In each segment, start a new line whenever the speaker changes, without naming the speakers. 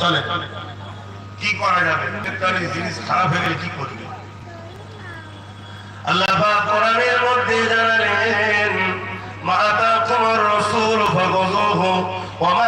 চলে। কি করা যাবে? তাহলে জিনিস খারাপ হয়ে কি করবে? আল্লাহ কোরআনের মধ্যে জানালেন, মাতা তোমার রসুল ফাগুযুহু ওয়া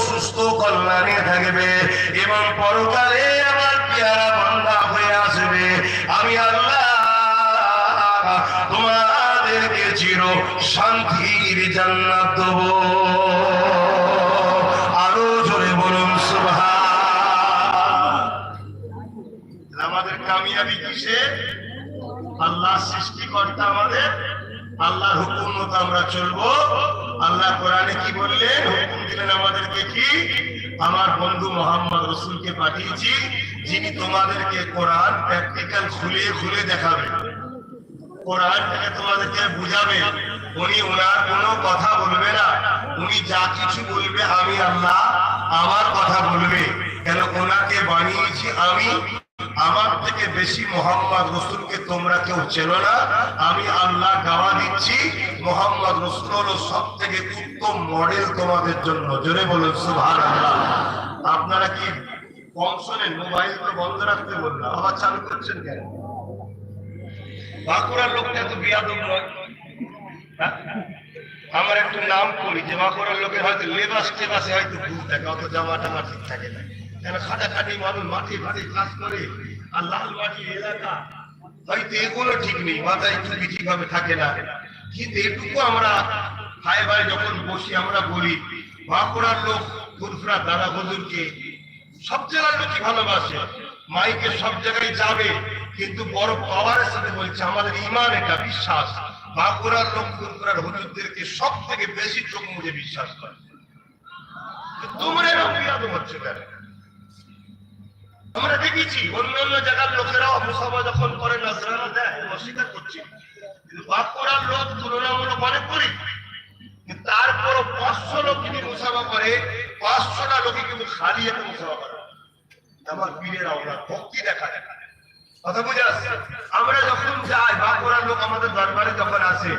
সুস্থ কল্যাণে থাকবে। এবং পরকালে আমার পেয়ারা বান্দা হয়ে আসবে। আমি আল্লাহ তোমাদেরকে চির শান্তির জান্নাত দেবো। আরও জোরে বলুন আমাদের আমাদের। আল্লাহর হুকুম মতো আমরা চলবো। আল্লাহ কোরআনে কি বললেন? হুকুম দিলেন আমাদেরকে কি? আমার বন্ধু মোহাম্মদ রসুলকে পাঠিয়েছি, যিনি তোমাদেরকে কোরআন প্র্যাকটিক্যাল খুলে খুলে দেখাবে। কোরআন থেকে তোমাদেরকে বুঝাবে। উনি ওনার কোনো কথা বলবে না। উনি যা কিছু বলবে আমি আল্লাহ আমার কথা বলবে। কেন ওনাকে বানিয়েছি আমি? আমার থেকে বেশি মোহাম্মদ রসুলকে তোমরা কেউ চেনো না। আমি আল্লাহ গাওয়া দিচ্ছি। মোহাম্মদ রসুল হলো সব থেকে উত্তম মডেল তোমাদের জন্য। জোরে বলুন আল্লাহ আপনারা কি কম শোনেন? মোবাইল তো বন্ধ রাখতে বললাম আবার চালু করছেন কেন? বাঁকুড়ার লোকটা এত বিয়াদব নয়। হ্যাঁ? আমার একটু নাম করি, যে বাঁকুড়ার লোকের হয়তো লেবাস টেবাসে হয়তো ভুল থাকে, অত জামা টামা ঠিক থাকে না। কেন খাটাখাটি মানুষ মাটি ফাটি কাজ করে? আর লাল মাটি এলাকা, হয়তো এগুলো ঠিক নেই মাথায় একটু বিচি ভাবে থাকে না। কিন্তু এটুকু আমরা হায় ভাই যখন বসি, আমরা বলি, বাঁকুড়ার লোক ফুরফুরা দাদা হুজুরকে সব জায়গার লোকই ভালোবাসে। মাইকে সব জায়গায় যাবে, কিন্তু বড় পাওয়ারের সাথে বলছে, আমাদের ইমান এটা, বিশ্বাস। বাঁকুড়ার লোক ফুরফুরার হুজুরদেরকে সব থেকে বেশি চোখ মুজে বিশ্বাস করে। তোমরা এরকম বিয়াদ হচ্ছে কেন? আমরা দেখেছি, অন্য অন্য জায়গার লোকেরাও মুসাফা যখন করে নজরানা দেয় অস্বীকার করছি। কিন্তু বাঁকুড়ার লোক তুলনামূলক অনেক করি তারপর পাঁচশো লোক যদি মুসাফা করে, পাঁচশোটা লোকে কিন্তু মুসাফা করে। আমার আমরা ভক্তি দেখা যায়। কথা বুঝে আসছে? আমরা যখন যাই, বাঁকুড়ার লোক আমাদের দরবারে যখন আসে,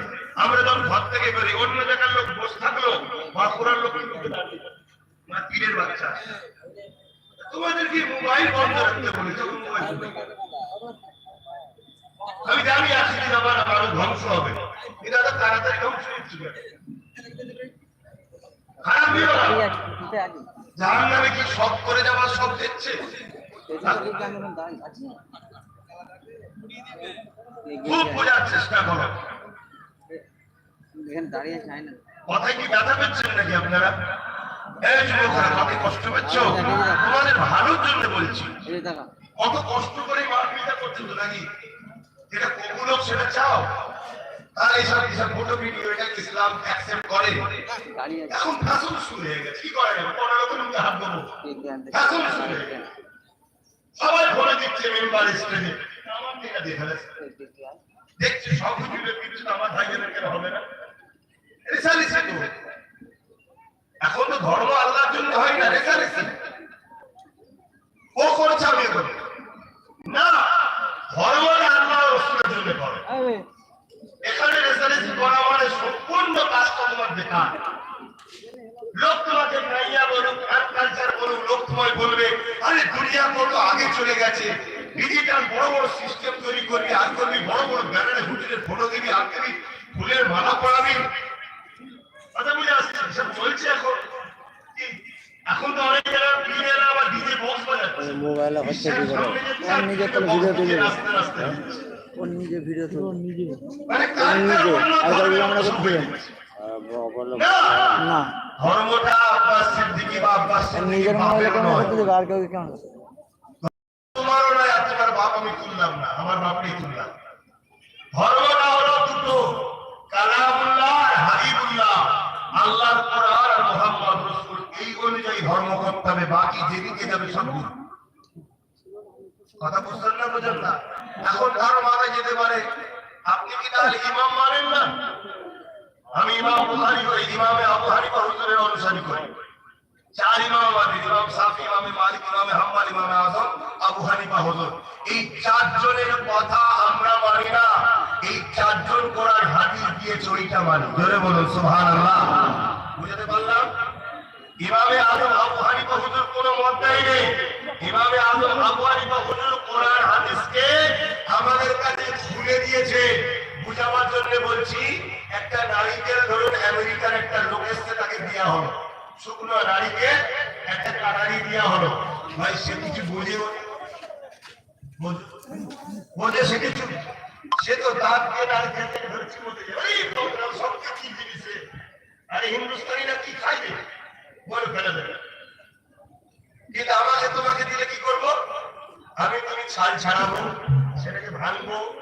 আমরা যখন ঘর থেকে বেরি অন্য জায়গার লোক বসে থাকল লোক যায়। আমার পীরের বাচ্চা তোমাদেরকে মোবাইল বন্ধ রাখতে বলি আমি জানি আজকে আমার আরও ধ্বংস হবে। এটা তো তাড়াতাড়ি ধ্বংস হচ্ছে খারাপ না জাহান নামে কি সব করে যাওয়ার সব দেখছে? খুব বোঝার চেষ্টা করো। কথায় কি ব্যথা পেচ্ছেন নাকি আপনারা? এই যুবকরা কত কষ্ট পাচ্ছ? তোমাদের ভালোর জন্য বলছি।
এই যে দেখা
কত কষ্ট করে মার পিতা করছেন নাকি? যেটা কবুলক সেটা চাও। তাহলে এইসব এইসব ফটো ভিডিও এটা ইসলাম অ্যাকসেপ্ট করে? এখন ফ্যাশন শুরু হয়ে গেছে। কি করে পনেরো কোটি হাত দেবো। ফ্যাশন শুরু হয়ে গেছে। সবাই ভরে দিচ্ছে মেম্বার স্টেজে। আমার দিকে দেখে দেখছি সব কিছু আমার ভাইয়ের কেন হবে না। রেসারেসি তো। এখন তো ধর্ম আল্লাহর জন্য হয় না রেসারেসি ও করছে আমি করি। না ধর্ম আল্লাহ রসুলের জন্য করে। এখানে করা মানে সম্পূর্ণ কাজটা তোমার বেকার। লোক তোমাকে নাইয়া বলুক আর কালচার বলুক লোক তোমায় বলবে আরে দুনিয়া কত আগে চলে গেছে। ডিজিটাল বড় বড় সিস্টেম তৈরি করবি আর করবি বড় বড় ব্যানারে ফটো দিবি আর দিবি ফুলের মালা পরাবি। কথা বুঝে আসছে সব চলছে এখন। এখন তো অনেক জায়গায় বিয়েরা আবার ডিজে বক্স বাজাচ্ছে।
মোবাইলে হচ্ছে কি করে? ওর নিজে তো ভিডিও তুলে ওর নিজে ভিডিও তুলে ওর নিজে? ওর নিজে? আর কাউকে আমরা করতে
না!
না।
ধর্মটা আব্বাস সিদ্দিকী বা আব্বাস
নিজের মোবাইলে
নয়।
করতে দেবে আর করতে দেবে?
তোমারও আর তোমার বাপ আমি তুললাম না। আমার বাপকেই তুললাম। ধর্মটা হলো দুটো। কালামুল্লাহ আর হাবিবুল্লাহ। আল্লাহর কোরআন আর মুহাম্মদ রাসূল এই অনুযায়ী ধর্ম করতে হবে, বাকি যেদিকে যাবে সব। কথা বুঝছেন না, বুঝেন না? এখন কারও মাথায় যেতে পারে। আপনি কি তাহলে ইমাম মানেন না? আমি ইমাম বুখারী করি ইমামে আবু হানিফা হুজুরের অনুসারী করি। চার ইমাম আমাদের ইমাম, সাফি ইমামে মালিক দিয়ে আমাদের কাছে খুলে দিয়েছে। বুঝাবার জন্য বলছি, একটা নারীকে ধরুন, আমেরিকার একটা লোক এসছে, তাকে দেওয়া হলো নারীকে কাটারি দেওয়া হলো। ভাই সে কিছু বোঝে বোঝে- সে কিছু? সে তো দাঁত দিয়ে নারী খেতে ধরছি বলতে যায়, "এই তোমরা সব কি জিনিসে। আরে হিন্দুস্তানিরা কি খাইবে? বলে ফেলে দেবে। কিন্তু আমাকে তোমাকে দিলে কি করব? আমি তুমি ছাল ছাড়াবো সেটাকে ভাঙবো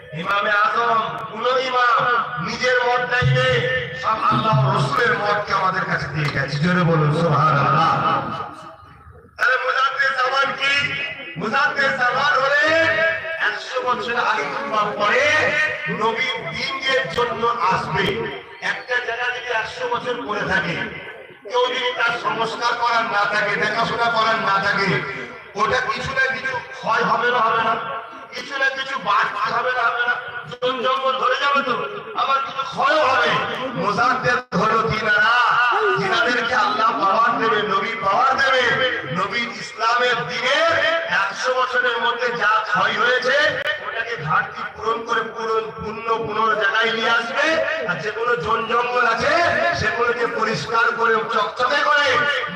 ইমামে আজম কোন ইমাম, নিজের মত দেয়নি সব আল্লাহ রসুলের মতকে আমাদের কাছে দিয়ে গেছে। জোরে বলুন, সুবহানাল্লাহ। তাহলে মুজাদ্দিদ জামান কি? মুজাদ্দিদ জামান হলে 100 বছর আগে কিংবা পরে দিনের জন্য আসবে। একটা জায়গা যদি 100 বছর পরে থাকে, কেউ যদি তার সংস্কার করার না থাকে, দেখাশোনা করার না থাকে, ওটা কিছু না কিছু ক্ষয় হবে না হবে না। কিছু না কিছু হবে না। ধরে যাবে তো। আবার কিছু ক্ষয় হবে। মোজাদ্দের হলো তিনারা যিনাদেরকে আল্লাহ পাওয়ার দেবে, নবী পাওয়ার দেবে। নবী ইসলামের দিনে একশো বছরের মধ্যে যা ক্ষয় হয়েছে আর যেগুলো জন জঙ্গল আছে, সেগুলোকে পরিষ্কার করে, চকচকে করে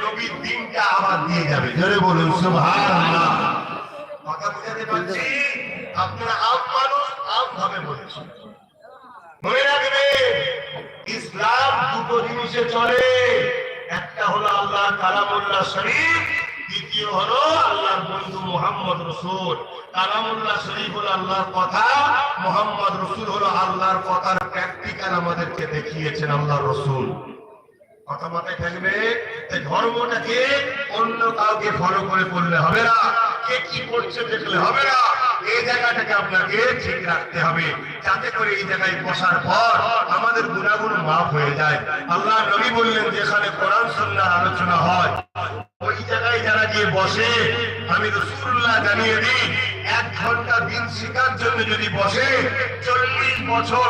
নবীর দিনটা আবার দিয়ে যাবে। কথা বুঝাতে পারছি? আপনারা আম মানুষ আম ভাবে বলেছেন মনে রাখবে ইসলাম দুটো জিনিসে চলে। একটা হলো আল্লাহ কালামুল্লাহ শরীফ, দ্বিতীয় হলো আল্লাহর বন্ধু মোহাম্মদ রসুল। কালামুল্লাহ শরীফ হলো আল্লাহর কথা, মোহাম্মদ রসুল হলো আল্লাহর কথার প্র্যাকটিক্যাল আমাদেরকে দেখিয়েছেন আল্লাহর রসুল। কথা মাথায় থাকবে? এই ধর্মটাকে অন্য কাউকে ফলো করে করলে হবে না। কে কি করছে দেখলে হবে না। এই জায়গাটাকে আপনাকে ঠিক রাখতে হবে। যাতে করে এই জায়গায় বসার পর আমাদের গুণাগুণ মাফ হয়ে যায়। আল্লাহ নবী বললেন, যেখানে কোরআন সন্ন্যার আলোচনা হয়, ওই জায়গায় যারা গিয়ে বসে, আমি রসুল্লাহ জানিয়ে দিই, এক ঘণ্টা দিন শিকার জন্য যদি বসে, চল্লিশ বছর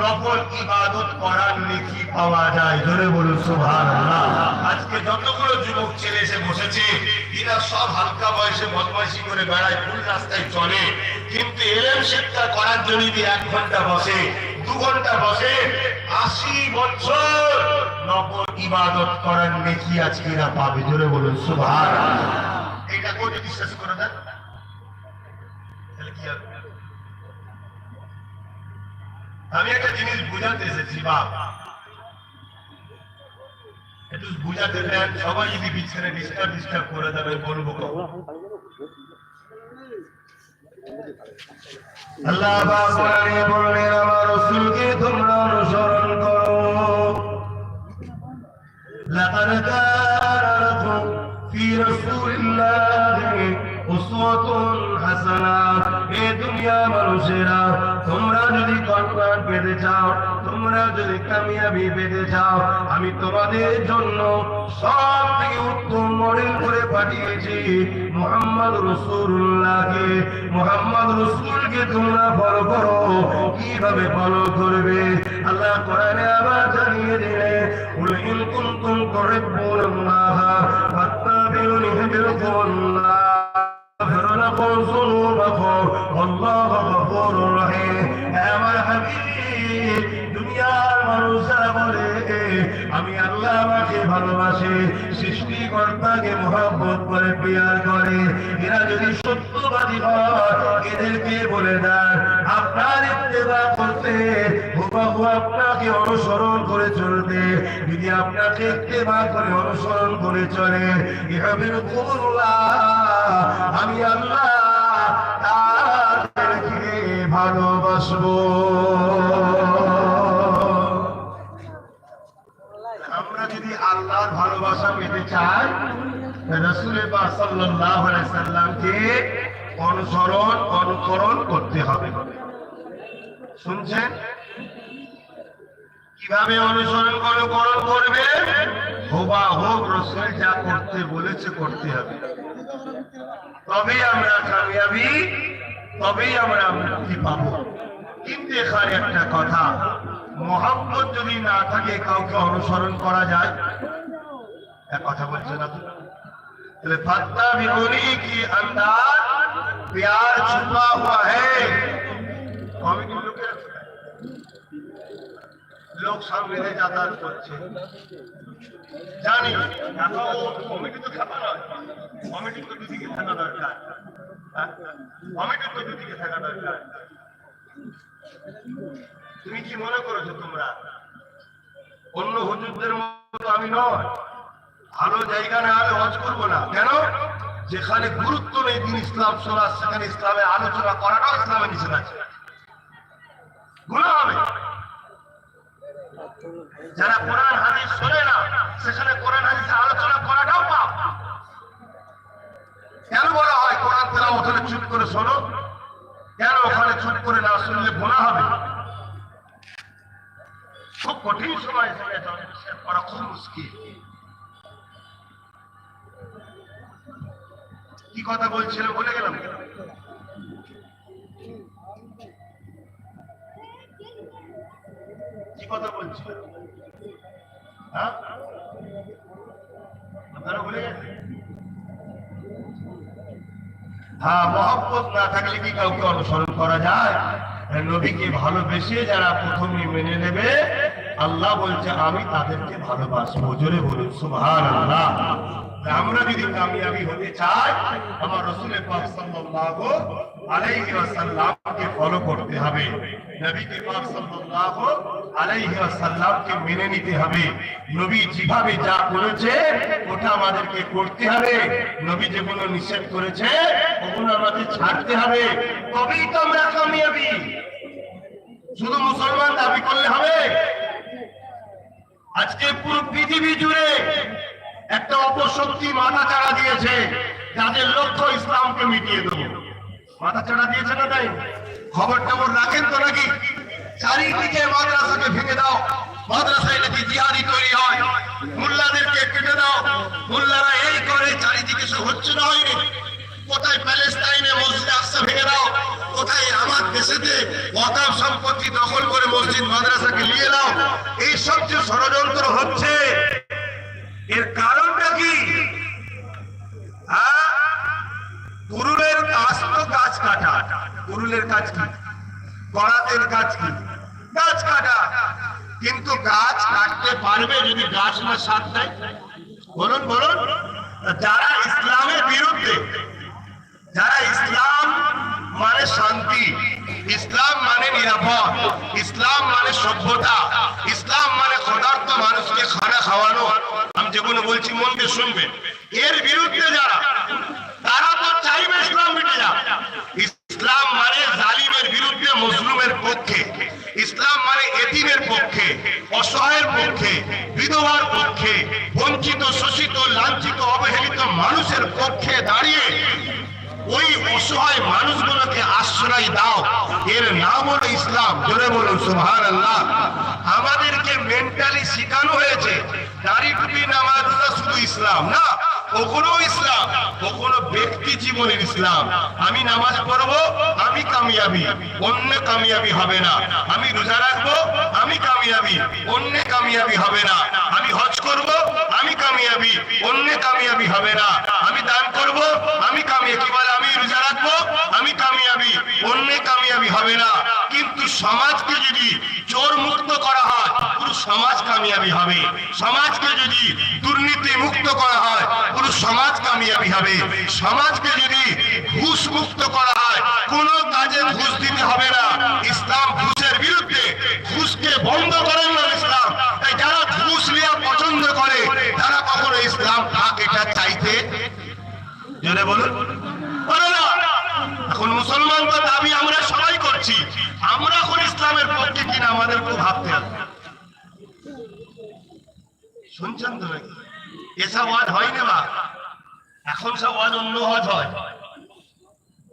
নকল ইবাদত করার নেকি পাওয়া যায়। ধরে বলুন সুভান আজকে যতগুলো যুবক ছেলে এসে বসেছে, এরা সব হালকা বয়সে বদমাইশি করে বেড়ায়, ভুল রাস্তায় চলে। কিন্তু এলেম শিক্ষা করার জন্য যদি এক ঘণ্টা বসে, দু ঘণ্টা বসে, আশি বছর নকল ইবাদত করার নেকি আজকে এরা পাবে। ধরে বলুন সুভান এটা যদি বিশ্বাস করে দেন? তাহলে কি হবে? আমি একটা জিনিস বুঝাতে এসেছি, বাপ। একটু বুঝাতে সবাই যদি বিছানে ডিস্টার্ব ডিস্টার্ব করে দেবে বলব আল্লাহ বললেন, আমার তোমরা অনুসরণ করো। এ দুনিয়া মানুষেরা, তোমরা যদি পেতে চাও তোমরা তোমরা যদি কামিয়াবি পেতে চাও আমি তোমাদের জন্য সব থেকে উত্তম মডেল করে পাঠিয়েছি মোহাম্মদ রসুল্লাহকে মোহাম্মদ রসুলকে তোমরা ফলো করো কিভাবে ফলো করবে আল্লাহ কোরআনে আবার জানিয়ে দিলে قل إن كنتم تحبون الله فاتبعوني يحببكم الله يغفر لكم ذنوبكم والله غفور رحيم আমার হাবিব দুনিয়ার মানুষরা বলে আমি আল্লাহ আমাকে ভালোবাসে সৃষ্টিকর্তাকে মহব্বত করে প্রিয়ার করে এরা যদি সত্যবাদী হয় এদেরকে বলে দেন আপনার ইত্তেবা করতে হুবাহু আপনাকে অনুসরণ করে চলতে যদি আপনাকে ইত্তেবা করে অনুসরণ করে চলে ইহাবিল আমি আল্লাহ ভালোবাসবো। আমরা যদি আল্লাহর ভালোবাসা পেতে চাই রসুল সাল্লাল্লাহু আলাইহি সাল্লামকে অনুসরণ, অনুকরণ করতে হবে। শুনছেন? কীভাবে অনুসরণ অনুকরণ করবে? হোবা হোক রসুল যা করতে বলেছে, করতে হবে। তবেই আমরা কামিয়াবি তবেই আমরা মুক্তি পাবো কিন্তু এখানে একটা কথা মোহাম্মদ যদি না থাকে কাউকে অনুসরণ করা যায় এক কথা বলছে না তো তাহলে फत्ता भिगोनी की अंदर प्यार छुपा हुआ है কমিটির লোকেরা লোক সামনে দিয়ে যাতায়াত করছে। জানি কমিটি তো খাবার নয়। কমিটির তো দুদিকে থাকা দরকার। হ্যাঁ? কমিটির তো দুদিকে থাকা দরকার। তুমি কি মনে করেছ তোমরা? অন্য হুজুরদের মতো আমি নয় ভালো জায়গা না হলে হজ করব না। কেন? যেখানে গুরুত্ব নেই দিন ইসলাম শোনা সেখানে ইসলামের আলোচনা করাটাও ইসলামের নিষেধ আছে। গুণা হবে যারা কোরআন, হাদিস শোনে না, সেখানে কোরআন হাদিসের আলোচনা করাটাও পাপ। কেন বলা হয় কোরআন তেলা ওখানে চুপ করে শোনো? কেন ওখানে চুপ করে না শুনলে গোনা হবে? খুব কঠিন সময় করা খুব মুশকিল। কি কথা বলছিল বলে গেলাম? কি কথা বলছিল হ্যাঁ? আপনারা ভুলে গেছেন? হ্যাঁ মহব্বত না থাকলে কি কাউকে অনুসরণ করা যায়? নবীকে ভালোবেসে যারা প্রথমে মেনে নেবে, আল্লাহ বলছে, আমি তাদেরকে ভালোবাসবো জোরে বলুন সুবহান আল্লাহ আমরা যদি কামিয়াবি হতে চাই, আমার রসুলের পাক সাল্লাল্লাহু আলাইহি ওয়াসাল্লামকে ফলো করতে হবে। নবীকে পাক সাল্লাল্লাহু আলাইহি ওয়াসাল্লামকে মেনে নিতে হবে। নবী যেভাবে যা করেছে, ওটা আমাদেরকে করতে হবে। নবী যেগুলো নিষেধ করেছে, ওগুলো আমাদের ছাড়তে হবে। তবেই তো আমরা কামিয়াবি। শুধু মুসলমান দাবি করলে হবে? আজকে পুরো পৃথিবী জুড়ে একটা অপশক্তি মাথা চাড়া দিয়েছে, যাদের লক্ষ্য ইসলামকে মিটিয়ে দেবো। কোথায় আমার দেশেতে ওয়াকাফ সম্পত্তি দখল করে মসজিদ মাদ্রাসাকে নিয়ে দাও এই সব যে ষড়যন্ত্র হচ্ছে, এর কারণটা কি? হ্যাঁ? কাজ তো গাছ কাটা। কুরুলের কাজ কি? করাতের কাজ কি? গাছ কাটা। কিন্তু গাছ কাটতে পারবে যদি গাছ না সাথ বলুন বলুন। যারা ইসলামের বিরুদ্ধে, যারা ইসলাম মানে শান্তি, ইসলাম মানে নিরাপদ, ইসলাম মানে সভ্যতা, ইসলাম মানে ক্ষুধার্ত মানুষকে খানা খাওয়ানো। আমি যেগুলো বলছি মন দিয়ে শুনবেন। এর বিরুদ্ধে যারা তারা তো চাইবে ইসলাম মিটে যাক ইসলাম মানে জালিমের বিরুদ্ধে মুসলিমের পক্ষে ইসলাম এতিমের পক্ষে, অসহায়ের পক্ষে, বিধবার পক্ষে, বঞ্চিত, শোষিত, লাঞ্ছিত, অবহেলিত মানুষের পক্ষে দাঁড়িয়ে ওই অসহায় মানুষগুলোকে আশ্রয় দাও। এর নাম হলো ইসলাম। জোরে বলুন সুবহান আল্লাহ আমাদেরকে মেন্টালি শেখানো হয়েছে, দাড়ি টুপি, নামাজ শুধু ইসলাম না। কখনো ইসলাম, কখনো ব্যক্তি জীবনের ইসলাম। আমি নামাজ পড়ব, আমি কামিয়াবি, অন্য কামিয়াবি হবে না। আমি রোজা রাখব, আমি কামিয়াবি, অন্য কামিয়াবি হবে না। আমি হজ করব, আমি কামিয়াবি, অন্য কামিয়াবি হবে না। আমি দান করব, আমি কামিয়াবি। বলে? আমি রোজা রাখব, আমি কামিয়াবি। অন্য কামিয়াবি হবে না। কিন্তু সমাজকে যদি চোর মুক্ত করা হয় পুরো সমাজ কামিয়াবি হবে। সমাজকে যদি দুর্নীতি মুক্ত করা হয় পুরো সমাজ কামিয়াবি হবে। সমাজকে যদি ঘুষ মুক্ত করা হয়, কোন কাজে ঘুষ দিতে হবে না। ইসলাম ঘুষের বিরুদ্ধে ঘুষকে বন্ধ করেন না ইসলাম। তাই যারা ঘুষ নেওয়া পছন্দ করে, তারা কখনো ইসলাম থাক এটা চাইতে জোরে বলুন। বলে মুসলমান তো দাবি আমরা সবাই করছি। আমরা এখন ইসলামের পক্ষে কিনা আমাদের খুব ভাবতে হবে। শুনছেন তো নাকি? এসব ওয়াজ হয় না বা? এখন সব ওয়াজ অন্য ওয়াজ হয়।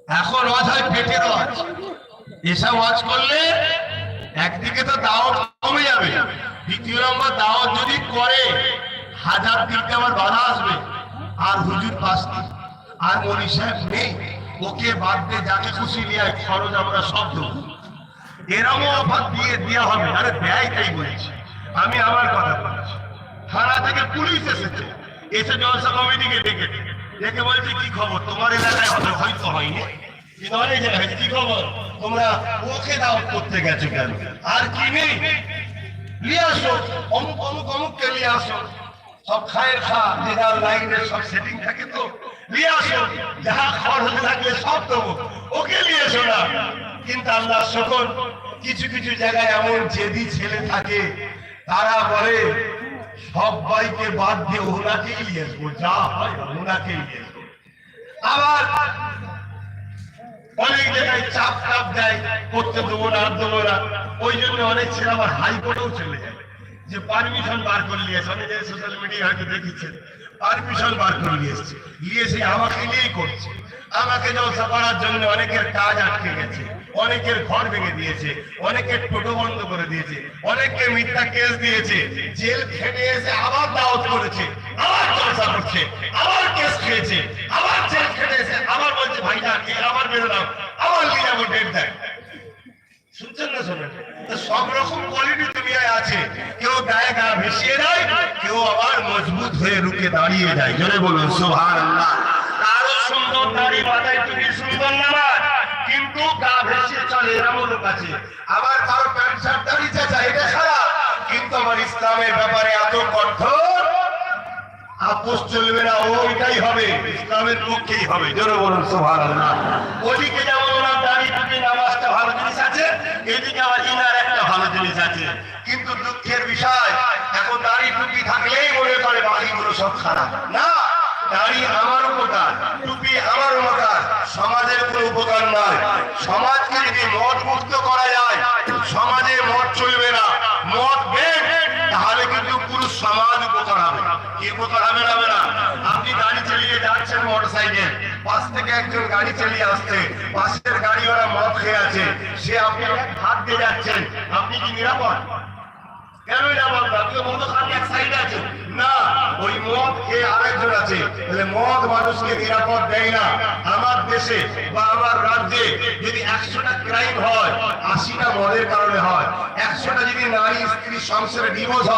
এখন ওয়াজ হয় পেটের ওয়াজ এসব ওয়াজ করলে একদিকে তো দাওয়াত কমে যাবে। দ্বিতীয় নম্বর দাওয়াত যদি করে, হাজার দিকটা আমার বাধা আসবে। আর হুজুর পাশে আর মনি সাহেব নেই। ওকে বাদ দিয়ে যাকে খুশি নিয়ে খরচ আমরা সব দেবো। এরমও অফার দিয়ে দেওয়া হবে। আরে দেয় তাই বলছি। আমি আমার কথা বলছি। থানা থেকে পুলিশ এসেছে। এসে জলসা কমিটিকে ডেকে ডেকে বলছে, কি খবর? তোমার এলাকায় হবে হয়তো হয়নি। জায়গায় কি খবর? তোমরা ওকে দাওয়াত করতে গেছো কেন? আর কি নেই? নিয়ে আসো। অমুক অমুক, অমুককে নিয়ে আসো। সব খায়ের খা যে লাইনের সব সেটিং থাকে তো। তারা বলে সবাইকে বাদ দিয়ে ওনাকেই আসব। যা হয় ওনাকেই আবার অনেক জায়গায় চাপ টাপ দেয়, করতে দেবো না, আর দেবো না। ওই জন্য অনেক ছেলে আবার হাইকোর্টেও চলে যায়। যে পারমিশন বার করে নিয়েছে অনেক সোশ্যাল মিডিয়া হয়তো দেখেছেন। পারমিশন বার করে নিয়ে আমাকে নিয়েই করছে। আমাকে জলসা করার জন্য অনেকের কাজ আটকে গেছে, অনেকের ঘর ভেঙে দিয়েছে টোটো বন্ধ করে দিয়েছে মিথ্যা কেস দিয়েছে, জেল খেটে এসে আবার দাওয়াত করেছে, আবার জলসা করছে, আবার কেস খেয়েছে, আবার জেল খেটে এসে আবার বলছে আবার আবার নিয়ে যাব ডেট দেয় শুনছেন না শোনেন? সব রকম কোয়ালিটি দুনিয়ায় আছে। কেউ গায়ে গা ভেসিয়ে আবার মজবুত হয়ে রুকে দাঁড়িয়ে যায়। জোরে বলুন সোহার আল্লাহ কারও সুন্দর দাড়ি মাথায় তুমি সুন্দর নামাজ, কিন্তু গা ভেসে চলে এরকম কাছে। আবার কারও প্যান্ট শার্ট দাঁড়িয়ে চাচা এটা খারাপ কিন্তু আমার ইসলামের ব্যাপারে এত কঠোর আপোষ চলবে না ওইটাই হবে, ইসলামের পক্ষেই হবে। জোরে বলুন যেমন ওনার টুপি নামাজটা ভালো জিনিস আছে, এদিকে ইনার একটা ভালো জিনিস আছে। কিন্তু দুঃখের বিষয়, এখন দাড়ি টুপি থাকলেই মনে করে বাকিগুলো সব খারাপ। না, দাড়ি আমার উপকার, টুপি আমার উপকার, সমাজের কোনো উপকার নয়। সমাজকে যদি মদ মুক্ত করা যায়, সমাজে চলবে আপনি গাড়ি চালিয়ে যাচ্ছেন মোটর সাইকেল পাশ থেকে একজন গাড়ি চালিয়ে আসছে। পাশের গাড়ি ওরা মদ খেয়ে আছে। সে আপনি হাত দিয়ে যাচ্ছেন। আপনি কি নিরাপদ? একশোটা যদি নারী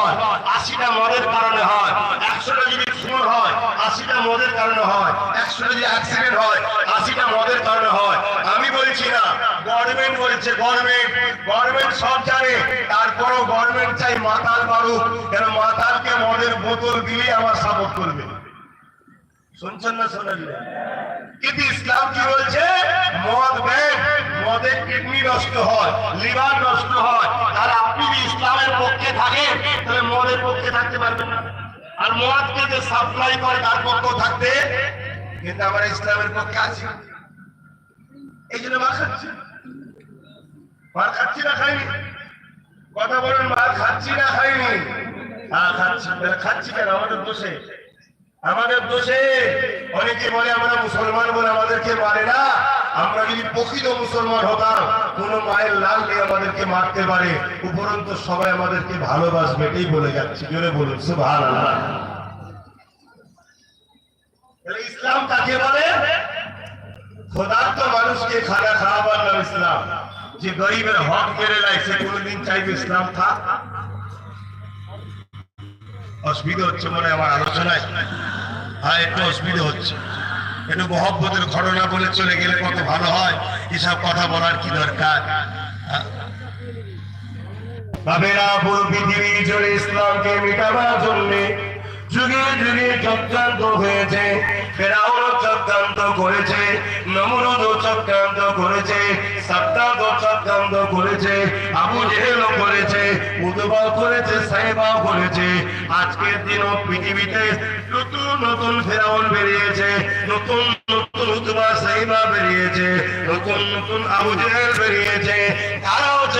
হয়, আশিটা মদের কারণে হয়। একশোটা যদি হয়, আশিটা মদের কারণে হয়। একশোটা যদি অ্যাক্সিডেন্ট হয়, আশিটা মদের কারণে হয়। আমি বলছি না গভর্নমেন্ট বলছে, গভর্নমেন্ট গভর্নমেন্ট সব জানে। তারপরও গভর্নমেন্ট চাই মাতাল মারুক কেন মাতালকে মদের বোতল দিলেই আমার সাপোর্ট করবে। শুনছেন না শোনেন? কিন্তু ইসলাম কি বলছে? মদ বেন মদের কিডনি নষ্ট হয়, লিভার নষ্ট হয়। আর আপনি যদি ইসলামের পক্ষে থাকেন, তাহলে মদের পক্ষে থাকতে পারবেন না। আর মদকে যে সাপ্লাই করে তার পক্ষেও থাকতে? কিন্তু আমরা ইসলামের পক্ষে আছি। এই জন্য খাচ্ছি মার খাচ্ছি না খাইনি। কথা মার খাচ্ছি না খাইনি। খাচ্ছি কেন? আমাদের দোষে। আমাদের দোষে। অনেকে বলে আমরা মুসলমান বলে আমাদেরকে মারে না। আমরা যদি প্রকৃত মুসলমান হতাম, কোন মায়ের লাল নিয়ে আমাদেরকে মারতে পারে। উপরন্ত সবাই আমাদেরকে ভালোবাসবে, এটাই বলে যাচ্ছে। জোরে বলুন তাহলে ইসলাম কাকে বলে? খোদার তো মানুষকে খানা খাওয়াবার নাম ইসলাম। যে গরিবের হক কেড়ে নেয় সে কোনোদিন চাইবে ইসলাম থাক। অসুবিধা হচ্ছে মনে আমার আলোচনায়। হ্যাঁ একটু অসুবিধা হচ্ছে। একটু মহব্বতের ঘটনা বলে চলে গেলে কত ভালো হয়, এসব কথা বলার কি দরকার? বাবেরা পুরো পৃথিবী জুড়ে ইসলামকে মিটাবার জন্যে যুগে যুগে চক্রান্ত হয়েছে। ফেরাউনও চক্রান্ত করেছে, নমরুদও চক্রান্ত করেছে সাদ্দাদও চক্রান্ত করেছে, আবু জেহেলও করেছে উদবাও করেছে, সাহেবাও করেছে। আজকের দিনও পৃথিবীতে নতুন নতুন ফেরাউন বেরিয়েছে, নতুন নতুন উদবা সাহেবা বেরিয়েছে, নতুন নতুন আবু জেহেল বেরিয়েছে, তারাও